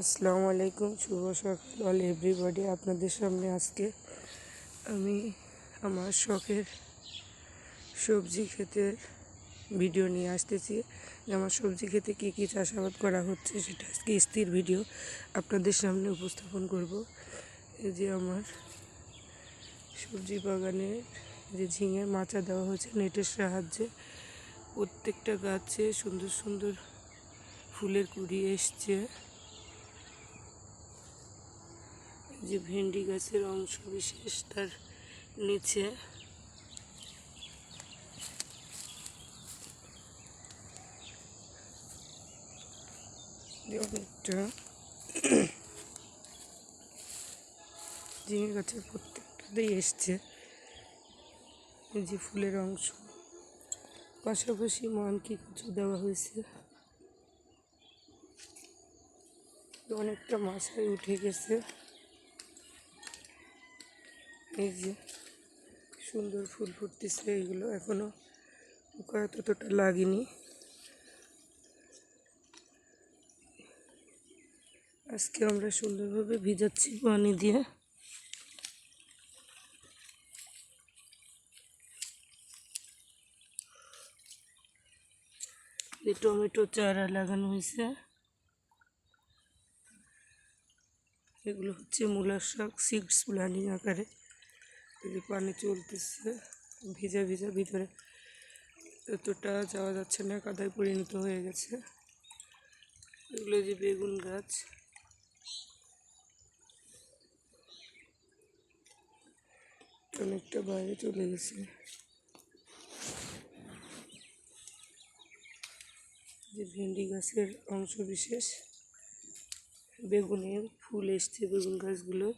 আসসালামু আলাইকুম, শুভ সকাল অল এভরিবডি আপনাদের সামনে আজকে আমি আমার শখের সবজি ক্ষেতের ভিডিও নিয়ে আসতেছি। যে আমার সবজি ক্ষেতে কী কী চাষাবাদ করা হচ্ছে সেটা আজকে স্থির ভিডিও আপনাদের সামনে উপস্থাপন করব। এই যে আমার সবজি বাগানে যে ঝিঙে মাচা দেওয়া হয়েছে নেটের সাহায্যে, প্রত্যেকটা গাছে সুন্দর সুন্দর ফুলের কুড়ি এসছে। যে ভেন্ডি গাছের অংশ বিশেষ তার নিচে। অনেকটা ঝিঙে গাছের প্রত্যেকটাতেই এসছে। যে ফুলের অংশ। পাশাপাশি মানকি কিছু দেওয়া হয়েছে। অনেকটা মাছায় উঠে গেছে। এই যে সুন্দর ফুল ফুটতেছে এইগুলো এখনও। পোকা ততটা লাগেনি। আজকে আমরা সুন্দরভাবে ভিজাচ্ছি পানি দিয়ে। টমেটো চারা লাগানো হয়েছে। এগুলো হচ্ছে মূলার শাক সিডস প্লানিং আকারে। যে পানি চলতেছে, ভিজা ভিজা ভিতরে। এতটা যাওয়া যাচ্ছে না, কাদায় পরিণত হয়ে গেছে। এগুলো যে বেগুন গাছ। অনেকটা বাইরে চলে গেছে। যে ভেন্ডি গাছের অংশ বিশেষ। বেগুনের ফুল এসছে, বেগুন গাছগুলো।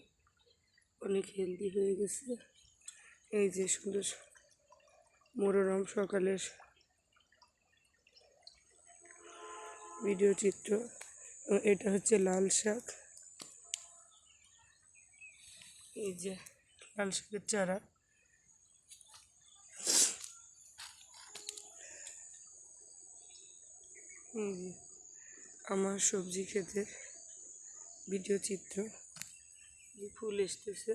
অনেক হেলদি হয়ে গেছে। এই যে সুন্দর মনোরম সকালের ভিডিও চিত্র এটা হচ্ছে লাল শাক। এই যে লাল শাকের চারা। আমার সবজি খেতে ভিডিও চিত্র। ফুল এসতেছে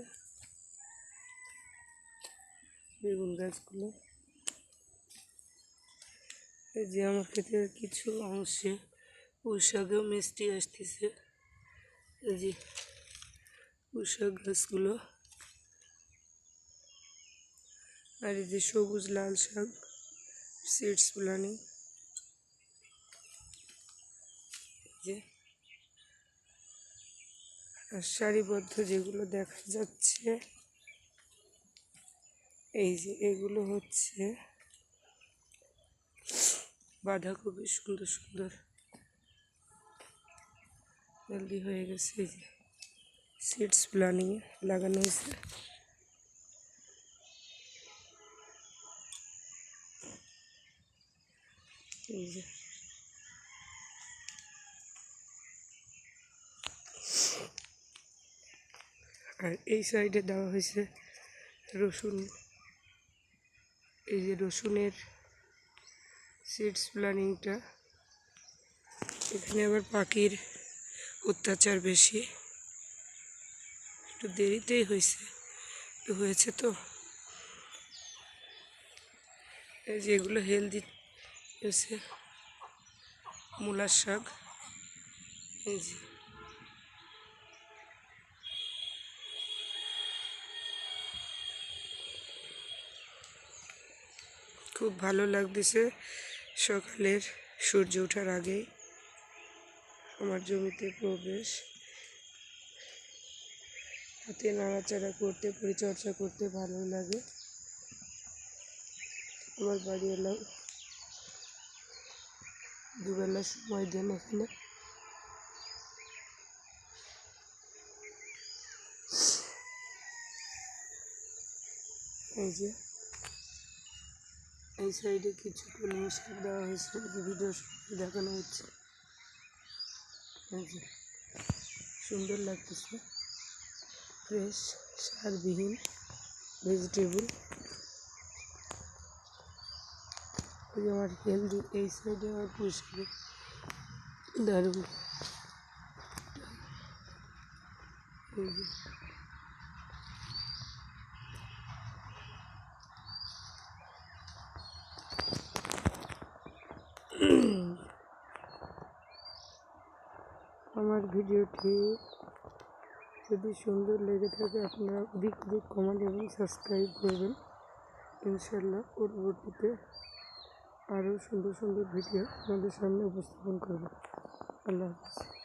বেগুন গাছগুলো। এই যে আমার ক্ষেতের কিছু অংশে পুঁইশাকেও মিষ্টি আসতেছে। এই যে পুঁইশাক গাছগুলো। আর এই যে সবুজ লাল শাক সিডস প্লানিং যে আর সারিবদ্ধ যেগুলো দেখা যাচ্ছে। এই যে এগুলো হচ্ছে বাঁধাকপি, সুন্দর সুন্দর। জলদি হয়ে গেছে এই যে। সিডস প্লানিংয়ে লাগানো হয়েছে। এই যে। আর এই সাইডে দেওয়া হয়েছে রসুন। এই যে রসুনের সিডস প্ল্যানিংটা এখানে আবার পাখির অত্যাচার বেশি। একটু দেরিতেই হয়েছে। হয়েছে তো। এই যে এগুলো হেলদি হয়েছে। মূলার শাক। এই যে। খুব ভালো লাগতেছে। সকালের সূর্য ওঠার আগেই আমার জমিতে প্রবেশ। হাতে নাড়াচাড়া করতে, পরিচর্যা করতে ভালো লাগে। আমার বাড়ি এলাম দুবেলা সময় দেন এখানে। এই যে এই সাইডে কিছু শাক দেওয়া হয়েছে ভিডিও দেখানো হচ্ছে। সুন্দর লাগতেছে। ফ্রেশ সারবিহীন ভেজিটেবল ওই আমার হেলদি এই সাইডে আমার পুষ্কর দারুণ। আমার ভিডিওটি যদি সুন্দর লেগে থাকে, আপনারা অধিক অধিক কমেন্ট এবং সাবস্ক্রাইব করবেন। ইনশাল্লাহ পরবর্তীতে আরও সুন্দর সুন্দর ভিডিও আপনাদের সামনে উপস্থাপন করবেন আল্লাহ হাফিজ।